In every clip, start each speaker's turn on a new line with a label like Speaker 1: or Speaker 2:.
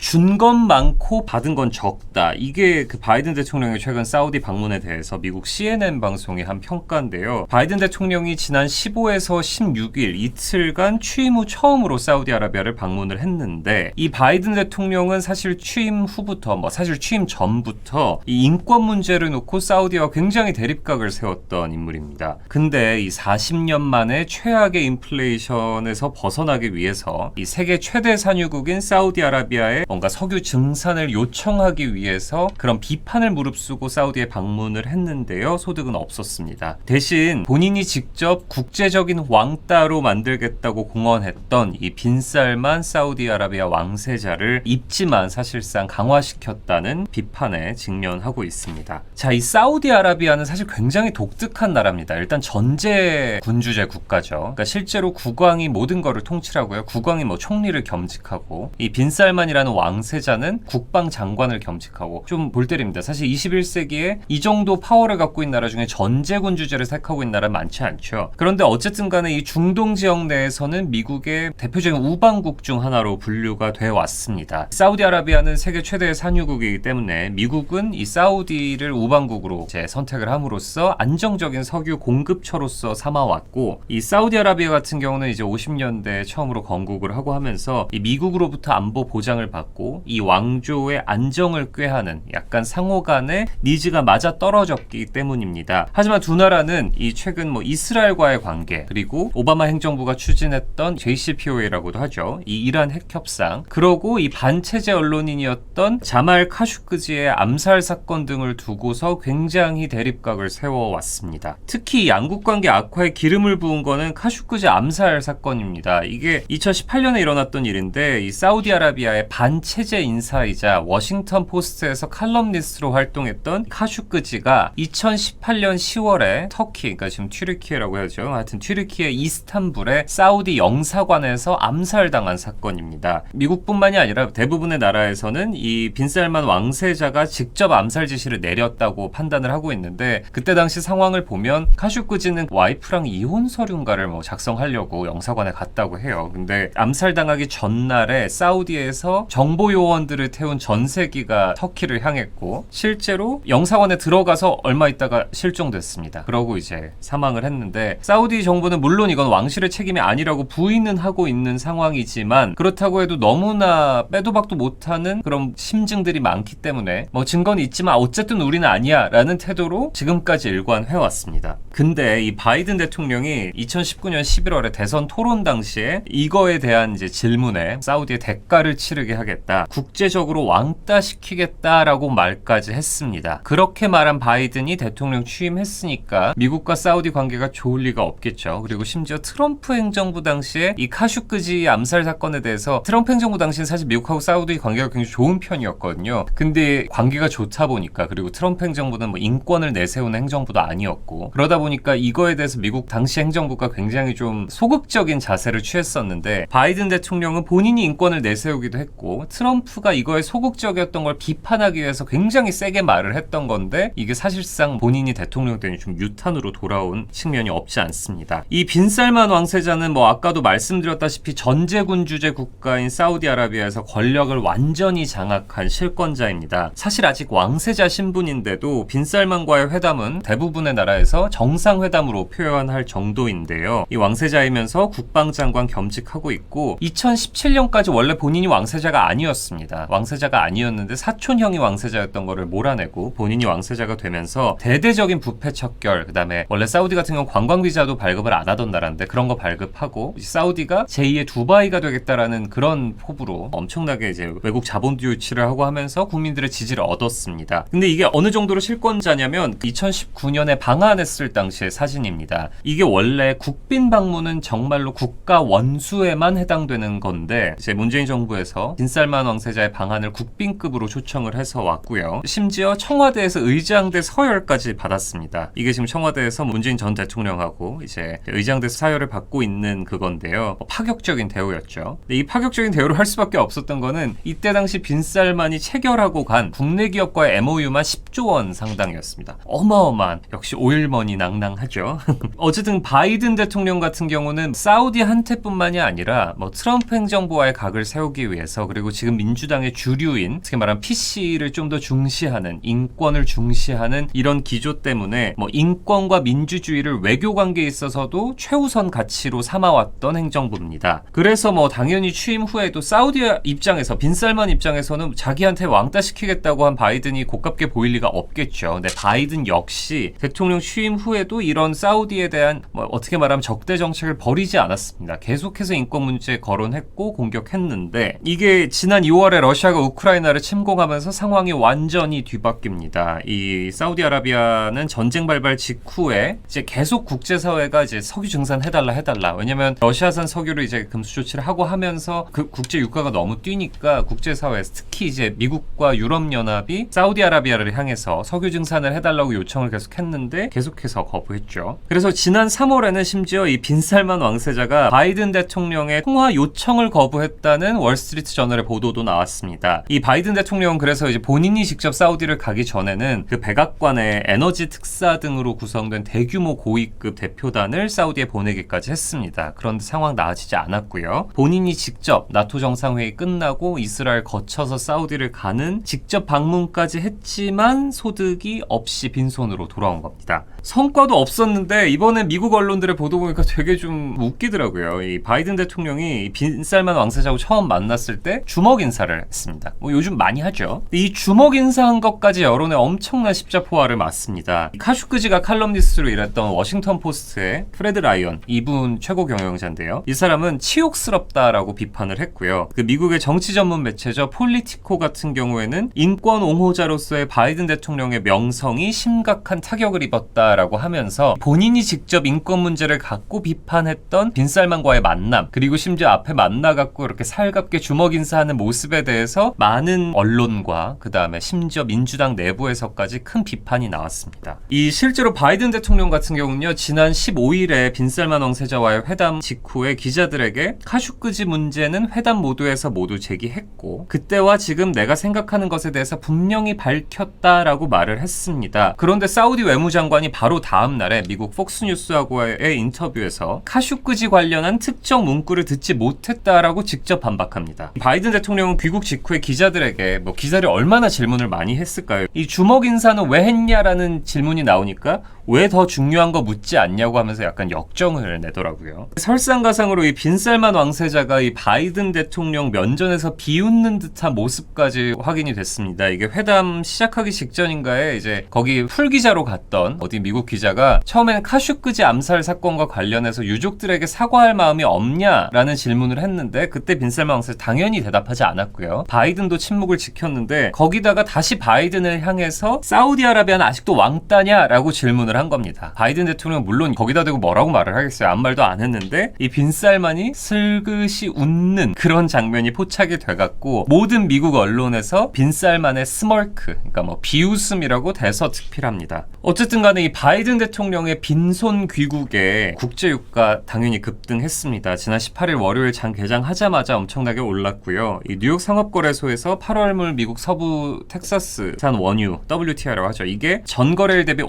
Speaker 1: 준 건 많고 받은 건 적다. 이게 그 바이든 대통령의 최근 사우디 방문에 대해서 미국 CNN 방송의 한 평가인데요. 바이든 대통령이 지난 15에서 16일 이틀간 취임 후 처음으로 사우디아라비아를 방문을 했는데 이 바이든 대통령은 사실 취임 후부터 뭐 사실 취임 전부터 이 인권 문제를 놓고 사우디와 굉장히 대립각을 세웠던 인물입니다. 근데 이 40년 만에 최악의 인플레이션에서 벗어나기 위해서 이 세계 최대 산유국인 사우디아라비아에 뭔가 석유 증산을 요청하기 위해서 그런 비판을 무릅쓰고 사우디에 방문을 했는데요. 소득은 없었습니다. 대신 본인이 직접 국제적인 왕따로 만들겠다고 공언했던 이 빈살만 사우디아라비아 왕세자를 입지만 사실상 강화시켰다는 비판에 직면하고 있습니다. 자, 이 사우디아라비아는 사실 굉장히 독특한 나라입니다. 일단 전제 군주제 국가죠. 그러니까 실제로 국왕이 모든 거를 통치하고요. 국왕이 뭐 총리를 겸직하고 이 빈살만이라는 왕세자는 국방 장관을 겸직하고 좀 볼 때립니다. 사실 21세기에 이 정도 파워를 갖고 있는 나라 중에 전제 군 주제를 택하고 있는 나라는 많지 않죠. 그런데 어쨌든 간에 이 중동 지역 내에서는 미국의 대표적인 우방국 중 하나로 분류가 돼 왔습니다. 사우디아라비아는 세계 최대의 산유국이기 때문에 미국은 이 사우디를 우방국으로 이제 선택을 함으로써 안정적인 석유 공급처로서 삼아왔고 이 사우디아라비아 같은 경우는 이제 50년대 처음으로 건국을 하고 하면서 이 미국으로부터 안보 보장을 받고 이 왕조의 안정을 꾀하는 약간 상호 간의 니즈가 맞아 떨어졌기 때문입니다. 하지만 두 나라는 이 최근 뭐 이스라엘과의 관계 그리고 오바마 행정부가 추진했던 JCPOA라고도 하죠. 이 이란 핵 협상 그러고 이 반체제 언론인이었던 자말 카슈크지의 암살 사건 등을 두고서 굉장히 대립각을 세워왔습니다. 특히 양국 관계 악화에 기름을 부은 거는 카슈크지 암살 사건입니다. 이게 2018년에 일어났던 일인데 이 사우디아라비아의 반 체제 인사이자 워싱턴 포스트에서 칼럼니스트로 활동했던 카슈크지가 2018년 10월에 터키, 그러니까 지금 튀르키예라고 해야죠. 하여튼 튀르키예 이스탄불의 사우디 영사관에서 암살당한 사건입니다. 미국뿐만이 아니라 대부분의 나라에서는 이 빈살만 왕세자가 직접 암살 지시를 내렸다고 판단을 하고 있는데 그때 당시 상황을 보면 카슈크지는 와이프랑 이혼 서류인가를 뭐 작성하려고 영사관에 갔다고 해요. 근데 암살당하기 전날에 사우디에서 정보 요원들을 태운 전세기가 터키를 향했고 실제로 영사관에 들어가서 얼마 있다가 실종됐습니다. 그러고 이제 사망을 했는데 사우디 정부는 물론 이건 왕실의 책임이 아니라고 부인은 하고 있는 상황이지만 그렇다고 해도 너무나 빼도 박도 못하는 그런 심증들이 많기 때문에 뭐 증거는 있지만 어쨌든 우리는 아니야 라는 태도로 지금까지 일관해 왔습니다. 근데 이 바이든 대통령이 2019년 11월에 대선 토론 당시에 이거에 대한 이제 질문에 사우디의 대가를 치르게 하 겠다. 국제적으로 왕따시키겠다라고 말까지 했습니다. 그렇게 말한 바이든이 대통령 취임했으니까 미국과 사우디 관계가 좋을 리가 없겠죠. 그리고 심지어 트럼프 행정부 당시에 이 카슈크지 암살 사건에 대해서 트럼프 행정부 당시엔 사실 미국하고 사우디 관계가 굉장히 좋은 편이었거든요. 근데 관계가 좋다 보니까 그리고 트럼프 행정부는 뭐 인권을 내세우는 행정부도 아니었고 그러다 보니까 이거에 대해서 미국 당시 행정부가 굉장히 좀 소극적인 자세를 취했었는데 바이든 대통령은 본인이 인권을 내세우기도 했고 트럼프가 이거에 소극적이었던 걸 비판하기 위해서 굉장히 세게 말을 했던 건데 이게 사실상 본인이 대통령 때는 좀 유탄으로 돌아온 측면이 없지 않습니다. 이 빈살만 왕세자는 뭐 아까도 말씀드렸다시피 전제군 주제 국가인 사우디아라비아에서 권력을 완전히 장악한 실권자입니다. 사실 아직 왕세자 신분인데도 빈살만과의 회담은 대부분의 나라에서 정상회담으로 표현할 정도인데요. 이 왕세자이면서 국방장관 겸직하고 있고 2017년까지 원래 본인이 왕세자가 아니었습니다. 왕세자가 아니었는데 사촌형이 왕세자였던 거를 몰아내고 본인이 왕세자가 되면서 대대적인 부패 척결 그다음에 원래 사우디 같은 경우 관광 비자도 발급을 안 하던 나라인데 그런 거 발급하고 사우디가 제2의 두바이가 되겠다라는 그런 포부로 엄청나게 이제 외국 자본 유치를 하고 하면서 국민들의 지지를 얻었습니다. 근데 이게 어느 정도로 실권자냐면 2019년에 방한했을 당시의 사진입니다. 이게 원래 국빈 방문은 정말로 국가 원수에만 해당되는 건데 이제 문재인 정부에서 빈 살만 왕세자의 방한을 국빈급으로 초청을 해서 왔고요. 심지어 청와대에서 의장대 서열까지 받았습니다. 이게 지금 청와대에서 문재인 전 대통령하고 이제 의장대 사열을 받고 있는 그건데요. 뭐 파격적인 대우였죠. 이 파격적인 대우를 할 수밖에 없었던 거는 이때 당시 빈살만이 체결하고 간 국내 기업과의 MOU만 10조 원 상당이었습니다. 어마어마한 역시 오일머니 낭낭하죠. 어쨌든 바이든 대통령 같은 경우는 사우디 한테뿐만이 아니라 뭐 트럼프 행정부와의 각을 세우기 위해서 그리고 그리고 지금 민주당의 주류인 특히 말하면 PC를 좀 더 중시하는 인권을 중시하는 이런 기조 때문에 뭐 인권과 민주주의를 외교 관계에 있어서도 최우선 가치로 삼아왔던 행정부입니다. 그래서 뭐 당연히 취임 후에도 사우디 입장에서 빈살만 입장에서는 자기한테 왕따 시키겠다고 한 바이든이 고깝게 보일 리가 없겠죠. 근데 바이든 역시 대통령 취임 후에도 이런 사우디에 대한 뭐 어떻게 말하면 적대 정책을 버리지 않았습니다. 계속해서 인권 문제 거론했고 공격했는데 이게 지난 2월에 러시아가 우크라이나를 침공하면서 상황이 완전히 뒤바뀝니다. 이 사우디아라비아는 전쟁 발발 직후에 이제 계속 국제사회가 이제 석유 증산 해달라 해달라. 왜냐면 러시아산 석유를 이제 금수 조치를 하고 하면서 그 국제 유가가 너무 뛰니까 국제사회 특히 이제 미국과 유럽연합이 사우디아라비아를 향해서 석유 증산을 해달라고 요청을 계속 했는데 계속해서 거부했죠. 그래서 지난 3월에는 심지어 이 빈살만 왕세자가 바이든 대통령의 통화 요청을 거부했다는 월스트리트 저널의 보도도 나왔습니다. 이 바이든 대통령은 그래서 이제 본인이 직접 사우디를 가기 전에는 그 백악관의 에너지 특사 등으로 구성된 대규모 고위급 대표단을 사우디에 보내기까지 했습니다. 그런데 상황 나아지지 않았고요. 본인이 직접 나토 정상회의 끝나고 이스라엘 거쳐서 사우디를 가는 직접 방문까지 했지만 소득이 없이 빈손으로 돌아온 겁니다. 성과도 없었는데 이번에 미국 언론들의 보도 보니까 되게 좀 웃기더라고요. 이 바이든 대통령이 이 빈살만 왕세자하고 처음 만났을 때 주먹 인사를 했습니다. 뭐 요즘 많이 하죠. 이 주먹 인사한 것까지 여론에 엄청난 십자포화를 맞습니다. 카슈크지가 칼럼니스트로 일했던 워싱턴 포스트의 프레드 라이언 이분 최고 경영자인데요. 이 사람은 치욕스럽다라고 비판을 했고요. 그 미국의 정치 전문 매체죠 폴리티코 같은 경우에는 인권 옹호자로서의 바이든 대통령의 명성이 심각한 타격을 입었다라고 하면서 본인이 직접 인권 문제를 갖고 비판했던 빈살만과의 만남 그리고 심지어 앞에 만나갖고 이렇게 살갑게 주먹 인사 하는 모습에 대해서 많은 언론과 그 다음에 심지어 민주당 내부에서까지 큰 비판이 나왔습니다. 이 실제로 바이든 대통령 같은 경우는요 지난 15일에 빈살만 왕세자와의 회담 직후에 기자들에게 카슈크지 문제는 회담 모두에서 모두 제기했고 그때와 지금 내가 생각하는 것에 대해서 분명히 밝혔다라고 말을 했습니다. 그런데 사우디 외무장관이 바로 다음 날에 미국 폭스뉴스하고의 인터뷰에서 카슈크지 관련한 특정 문구를 듣지 못했다라고 직접 반박합니다. 바이든 대통령은 귀국 직후에 기자들에게 뭐 기자들이 얼마나 질문을 많이 했을까요? 이 주먹 인사는 왜 했냐라는 질문이 나오니까 왜 더 중요한 거 묻지 않냐고 하면서 약간 역정을 내더라고요. 설상가상으로 이 빈살만 왕세자가 이 바이든 대통령 면전에서 비웃는 듯한 모습까지 확인이 됐습니다. 이게 회담 시작하기 직전인가에 이제 거기 풀 기자로 갔던 어디 미국 기자가 처음에는 카슈크지 암살 사건과 관련해서 유족들에게 사과할 마음이 없냐라는 질문을 했는데 그때 빈살만 왕세자 당연히 대답하지 않았고요. 바이든도 침묵을 지켰는데 거기다가 다시 바이든을 향해서 사우디아라비아는 아직도 왕따냐라고 질문을 한 겁니다. 바이든 대통령은 물론 거기다 대고 뭐라고 말을 하겠어요. 아무 말도 안 했는데 이 빈살만이 슬그시 웃는 그런 장면이 포착이 돼갖고 모든 미국 언론에서 빈살만의 스멀크, 그러니까 뭐 비웃음이라고 대서특필합니다. 어쨌든 간에 이 바이든 대통령의 빈손 귀국에 국제유가 당연히 급등했습니다. 지난 18일 월요일 장 개장하자마자 엄청나게 올랐고요. 이 뉴욕 상업거래소에서 8월물 미국 서부 텍사스산 원유 WTI라고 하죠. 이게 전거래일 대비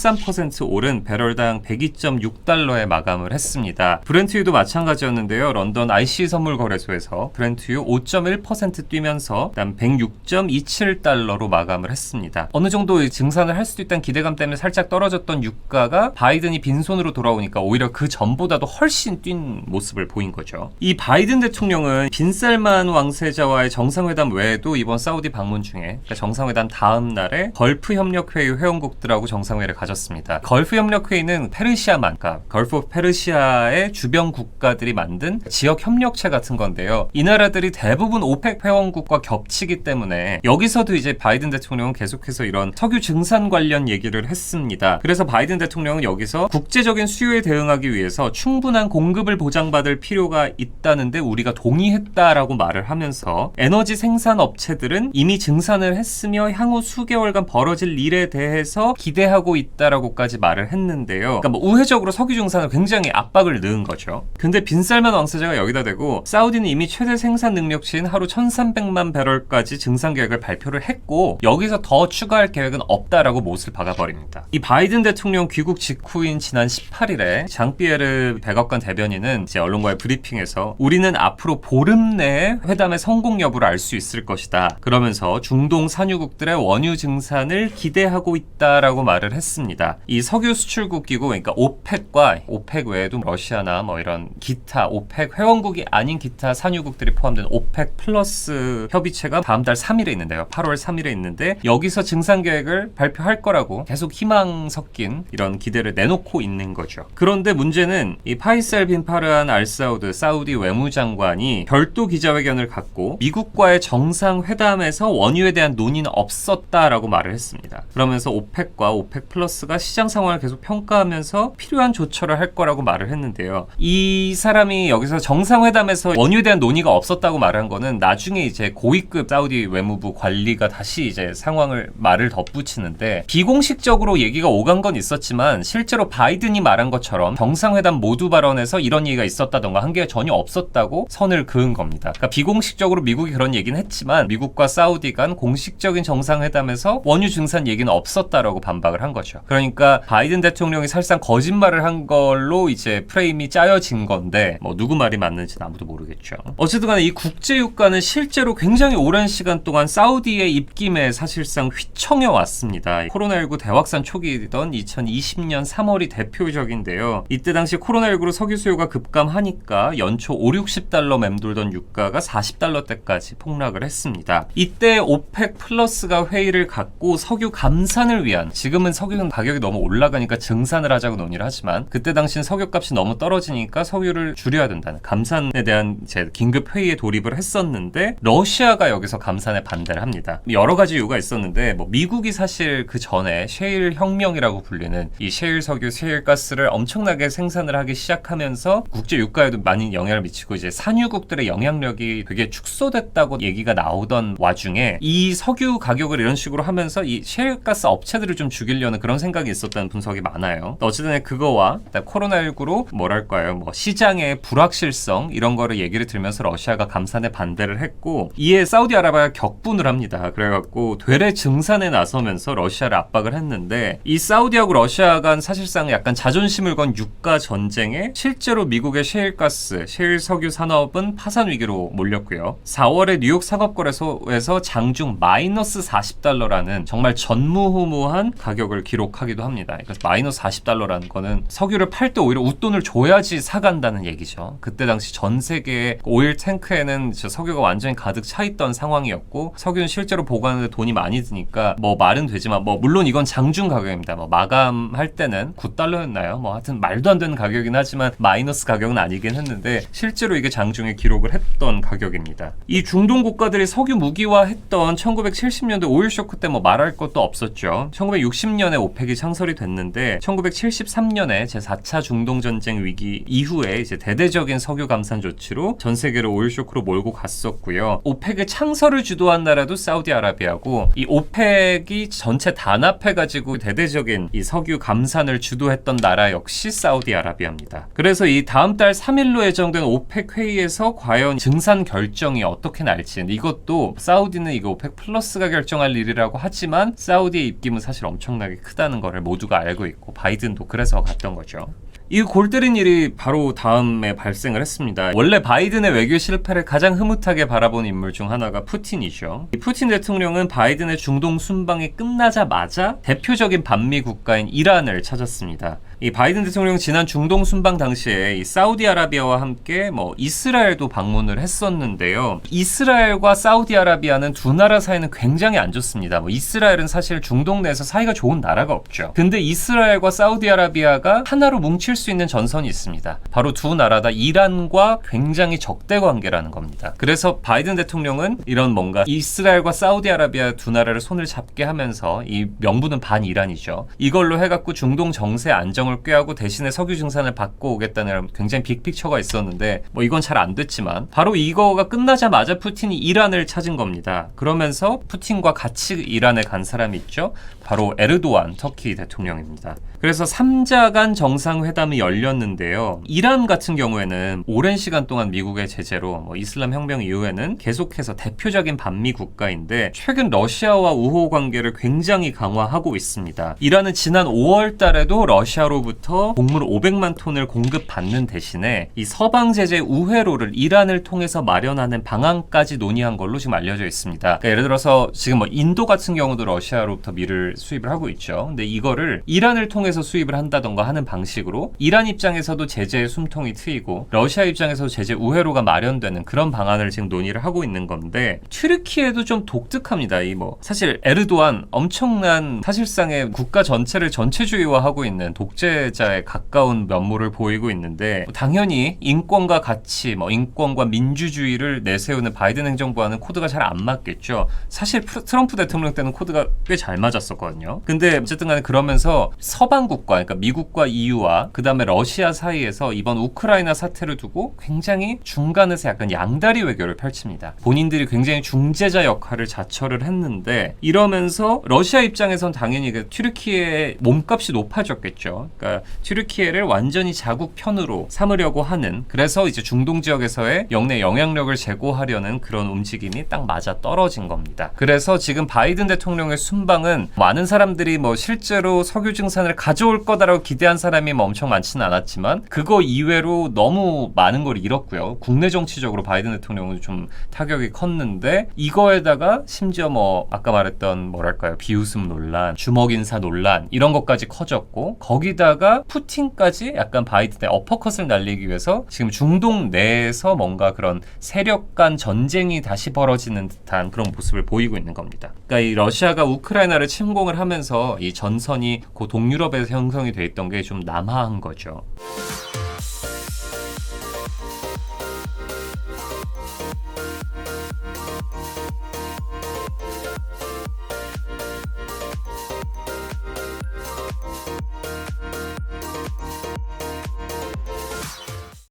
Speaker 1: 5.13% 오른 배럴당 102.6달러에 마감을 했습니다. 브렌트유도 마찬가지였는데요. 런던 IC 선물 거래소에서 브렌트유 5.1% 뛰면서 그다음 106.27달러로 마감을 했습니다. 어느 정도 증산을 할 수도 있다는 기대감 때문에 살짝 떨어졌던 유가가 바이든이 빈손으로 돌아오니까 오히려 그 전보다도 훨씬 뛴 모습을 보인 거죠. 이 바이든 대통령은 빈살만 왕세자와의 정상회담 외에도 이번 사우디 방문 중에 그러니까 정상회담 다음 날에 걸프 협력회의 회원국들하고 정상회의를 가졌 습니다. 걸프 협력회의는 페르시아만, 그러니까 걸프 페르시아의 주변 국가들이 만든 지역 협력체 같은 건데요. 이 나라들이 대부분 오펙 회원국과 겹치기 때문에 여기서도 이제 바이든 대통령은 계속해서 이런 석유 증산 관련 얘기를 했습니다. 그래서 바이든 대통령은 여기서 국제적인 수요에 대응하기 위해서 충분한 공급을 보장받을 필요가 있다는데 우리가 동의했다라고 말을 하면서 에너지 생산 업체들은 이미 증산을 했으며 향후 수개월간 벌어질 일에 대해서 기대하고 있다. 있다라고까지 말을 했는데요. 그러니까 뭐 우회적으로 석유 증산을 굉장히 압박을 넣은 거죠. 근데 빈살만 왕세자가 여기다 대고 사우디는 이미 최대 생산 능력치인 하루 1,300만 배럴까지 증산 계획을 발표를 했고 여기서 더 추가할 계획은 없다라고 못을 박아버립니다. 이 바이든 대통령 귀국 직후인 지난 18일에 장피에르 백악관 대변인은 이제 언론과의 브리핑에서 우리는 앞으로 보름 내에 회담의 성공 여부를 알 수 있을 것이다. 그러면서 중동 산유국들의 원유 증산을 기대하고 있다라고 말을 했습니다. 이 석유 수출국 기구 그러니까 오펙과 오펙 외에도 러시아나 뭐 이런 기타 오펙 회원국이 아닌 기타 산유국들이 포함된 오펙 플러스 협의체가 다음 달 3일에 있는데요. 8월 3일에 있는데 여기서 증산 계획을 발표할 거라고 계속 희망 섞인 이런 기대를 내놓고 있는 거죠. 그런데 문제는 이 파이셀 빈 파르한 알사우드 사우디 외무장관이 별도 기자회견을 갖고 미국과의 정상 회담에서 원유에 대한 논의는 없었다라고 말을 했습니다. 그러면서 오펙과 오펙 플러스 가 시장 상황을 계속 평가하면서 필요한 조처를 할 거라고 말을 했는데요. 이 사람이 여기서 정상회담에서 원유에 대한 논의가 없었다고 말한 거는 나중에 이제 고위급 사우디 외무부 관리가 다시 이제 상황을 말을 덧붙이는데 비공식적으로 얘기가 오간 건 있었지만 실제로 바이든이 말한 것처럼 정상회담 모두 발언에서 이런 얘기가 있었다던가 한 게 전혀 없었다고 선을 그은 겁니다. 그러니까 비공식적으로 미국이 그런 얘기는 했지만 미국과 사우디 간 공식적인 정상회담에서 원유 증산 얘기는 없었다라고 반박을 한 거죠. 그러니까 바이든 대통령이 사실상 거짓말을 한 걸로 이제 프레임이 짜여진 건데 뭐 누구 말이 맞는지는 아무도 모르겠죠. 어쨌든 간에 이 국제 유가는 실제로 굉장히 오랜 시간 동안 사우디의 입김에 사실상 휘청해 왔습니다. 코로나19 대확산 초기이던 2020년 3월이 대표적인데요. 이때 당시 코로나19로 석유 수요가 급감하니까 연초 5, 60달러 맴돌던 유가가 40달러대까지 폭락을 했습니다. 이때 오펙 플러스가 회의를 갖고 석유 감산을 위한 지금은 석유 가격이 너무 올라가니까 증산을 하자고 논의를 하지만 그때 당시는 석유값이 너무 떨어지니까 석유를 줄여야 된다는 감산에 대한 이제 긴급 회의에 돌입을 했었는데 러시아가 여기서 감산에 반대를 합니다. 여러 가지 이유가 있었는데 뭐 미국이 사실 그 전에 셰일 혁명이라고 불리는 이 셰일 석유, 셰일 가스를 엄청나게 생산을 하기 시작하면서 국제 유가에도 많이 영향을 미치고 이제 산유국들의 영향력이 되게 축소됐다고 얘기가 나오던 와중에 이 석유 가격을 이런 식으로 하면서 이 셰일 가스 업체들을 좀 죽이려는 그런 생각 이 있었다는 분석이 많아요. 어쨌든 그거와 코로나19로 뭐랄까요, 뭐 시장의 불확실성 이런 거를 얘기를 들면서 러시아가 감산에 반대를 했고 이에 사우디아라비아가 격분을 합니다. 그래갖고 되레 증산에 나서면서 러시아를 압박을 했는데 이 사우디하고 러시아가 사실상 약간 자존심을 건 유가 전쟁에 실제로 미국의 셰일가스, 셰일 석유 산업은 파산 위기로 몰렸고요. 4월에 뉴욕 상업거래소에서 장중 마이너스 40달러라는 정말 전무후무한 가격을 기록 하기도 합니다. 그러니까 마이너스 40달러라는 거는 석유를 팔 때 오히려 웃돈을 줘야지 사간다는 얘기죠. 그때 당시 전 세계의 오일 탱크에는 저 석유가 완전히 가득 차 있던 상황이었고 석유는 실제로 보관하는데 돈이 많이 드니까 뭐 말은 되지만 뭐 물론 이건 장중 가격입니다. 뭐 마감할 때는 9달러였나요? 뭐 하여튼 말도 안 되는 가격이긴 하지만 마이너스 가격은 아니긴 했는데 실제로 이게 장중에 기록을 했던 가격입니다. 이 중동 국가들이 석유 무기화했던 1970년대 오일 쇼크 때 뭐 말할 것도 없었죠. 1960년에 오펙 이 창설이 됐는데 1973년에 제4차 중동 전쟁 위기 이후에 이제 대대적인 석유 감산 조치로 전 세계를 오일 쇼크로 몰고 갔었고요. 오펙의 창설을 주도한 나라도 사우디아라비아고 이 오펙이 전체 단합해 가지고 대대적인 이 석유 감산을 주도했던 나라 역시 사우디아라비아입니다. 그래서 이 다음 달 3일로 예정된 오펙 회의에서 과연 증산 결정이 어떻게 날지 이것도 사우디는 이거 오펙 플러스가 결정할 일이라고 하지만 사우디의 입김은 사실 엄청나게 크다는 것을 모두가 알고 있고 바이든도 그래서 갔던 거죠. 이 골 때린 일이 바로 다음에 발생을 했습니다. 원래 바이든의 외교 실패를 가장 흐뭇하게 바라본 인물 중 하나가 푸틴이죠. 이 푸틴 대통령은 바이든의 중동 순방이 끝나자마자 대표적인 반미 국가인 이란을 찾았습니다. 이 바이든 대통령 지난 중동 순방 당시에 이 사우디아라비아와 함께 뭐 이스라엘도 방문을 했었는데요. 이스라엘과 사우디아라비아는 두 나라 사이는 굉장히 안 좋습니다. 뭐 이스라엘은 사실 중동 내에서 사이가 좋은 나라가 없죠. 근데 이스라엘과 사우디아라비아가 하나로 뭉칠 수 있는 전선이 있습니다. 바로 두 나라 다 이란과 굉장히 적대 관계라는 겁니다. 그래서 바이든 대통령은 이런 뭔가 이스라엘과 사우디아라비아 두 나라를 손을 잡게 하면서 이 명분은 반 이란이죠. 이걸로 해갖고 중동 정세 안정을 꾀하고 대신에 석유 증산을 받고 오겠다는 굉장히 빅픽처가 있었는데 뭐 이건 잘 안 됐지만 바로 이거가 끝나자마자 푸틴이 이란을 찾은 겁니다. 그러면서 푸틴과 같이 이란에 간 사람이 있죠. 바로 에르도안 터키 대통령입니다. 그래서 3자 간 정상회담이 열렸는데요. 이란 같은 경우에는 오랜 시간 동안 미국의 제재로 뭐 이슬람 혁명 이후에는 계속해서 대표적인 반미 국가인데 최근 러시아와 우호 관계를 굉장히 강화하고 있습니다. 이란은 지난 5월 달에도 러시아로 부터 곡물 500만 톤을 공급받는 대신에 이 서방 제재 우회로를 이란을 통해서 마련하는 방안까지 논의한 걸로 지금 알려져 있습니다. 그러니까 예를 들어서 지금 뭐 인도 같은 경우도 러시아로부터 밀을 수입을 하고 있죠. 근데 이거를 이란을 통해서 수입을 한다던가 하는 방식으로 이란 입장에서도 제재의 숨통이 트이고 러시아 입장에서도 제재 우회로가 마련되는 그런 방안을 지금 논의를 하고 있는 건데 튀르키예도 좀 독특합니다. 이 뭐 사실 에르도안 엄청난 사실상의 국가 전체를 전체주의화하고 있는 독재 자에 가까운 면모를 보이고 있는데 당연히 인권과 가치, 뭐 인권과 민주주의를 내세우는 바이든 행정부와는 코드가 잘 안 맞겠죠. 사실 프- 트럼프 대통령 때는 코드가 꽤 잘 맞았었거든요. 근데 어쨌든 간에 그러면서 서방 국가, 그러니까 미국과 EU와 그 다음에 러시아 사이에서 이번 우크라이나 사태를 두고 굉장히 중간에서 약간 양다리 외교를 펼칩니다. 본인들이 굉장히 중재자 역할을 자처를 했는데 이러면서 러시아 입장에선 당연히 그 튀르키예의 몸값이 높아졌겠죠. 그러니까 튀르키예를 완전히 자국 편으로 삼으려고 하는 그래서 이제 중동 지역에서의 영내 영향력을 제고하려는 그런 움직임이 딱 맞아 떨어진 겁니다. 그래서 지금 바이든 대통령의 순방은 많은 사람들이 뭐 실제로 석유 증산을 가져올 거다라고 기대한 사람이 뭐 엄청 많지는 않았지만 그거 이외로 너무 많은 걸 잃었고요. 국내 정치적으로 바이든 대통령은 좀 타격이 컸는데 이거에다가 심지어 뭐 아까 말했던 뭐랄까요 비웃음 논란, 주먹 인사 논란 이런 것까지 커졌고 거기다 가 푸틴까지 약간 바이든의 어퍼컷을 날리기 위해서 지금 중동 내에서 뭔가 그런 세력 간 전쟁이 다시 벌어지는 듯한 그런 모습을 보이고 있는 겁니다. 그러니까 이 러시아가 우크라이나를 침공을 하면서 이 전선이 고 동유럽에서 형성이 돼 있던 게 좀 남하한 거죠.